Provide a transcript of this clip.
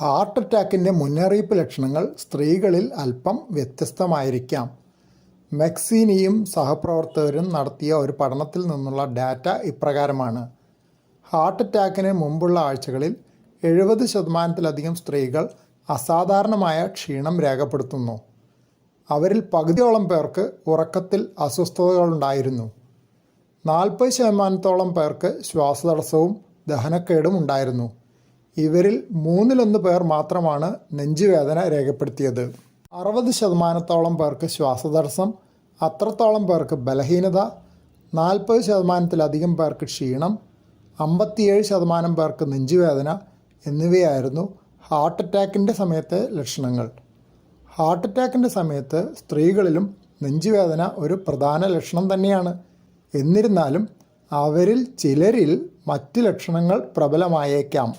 Heart അറ്റാക്കിന്റെ മുന്നറിയിപ്പ് ലക്ഷണങ്ങൾ സ്ത്രീകളിൽ അല്പം വ്യത്യസ്തമായിരിക്കാം. മെക്സീനിയും സഹപ്രവർത്തകരും നടത്തിയ ഒരു പഠനത്തിൽ നിന്നുള്ള ഡാറ്റ ഇപ്രകാരമാണ്. ഹാർട്ട് അറ്റാക്കിന് മുമ്പുള്ള ആഴ്ചകളിൽ എഴുപത് ശതമാനത്തിലധികം സ്ത്രീകൾ അസാധാരണമായ ക്ഷീണം രേഖപ്പെടുത്തുന്നു. അവരിൽ പകുതിയോളം പേർക്ക് ഉറക്കത്തിൽ അസ്വസ്ഥതകളുണ്ടായിരുന്നു. നാൽപ്പത് ശതമാനത്തോളം പേർക്ക് ശ്വാസതടസ്സവും ദഹനക്കേടും ഉണ്ടായിരുന്നു. ഇവരിൽ മൂന്നിലൊന്ന് പേർ മാത്രമാണ് നെഞ്ചുവേദന രേഖപ്പെടുത്തിയത്. അറുപത് ശതമാനത്തോളം പേർക്ക് ശ്വാസതടസ്സം അത്രത്തോളം പേർക്ക് ബലഹീനത നാൽപ്പത് ശതമാനത്തിലധികം പേർക്ക് ക്ഷീണം അമ്പത്തിയേഴ് ശതമാനം പേർക്ക് നെഞ്ചുവേദന എന്നിവയായിരുന്നു ഹാർട്ട് അറ്റാക്കിന്റെ സമയത്തെ ലക്ഷണങ്ങൾ. ഹാർട്ട് അറ്റാക്കിന്റെ സമയത്ത് സ്ത്രീകളിലും നെഞ്ചുവേദന ഒരു പ്രധാന ലക്ഷണം തന്നെയാണ്. എന്നിരുന്നാലും അവരിൽ ചിലരിൽ മറ്റ് ലക്ഷണങ്ങൾ പ്രബലമായേക്കാം.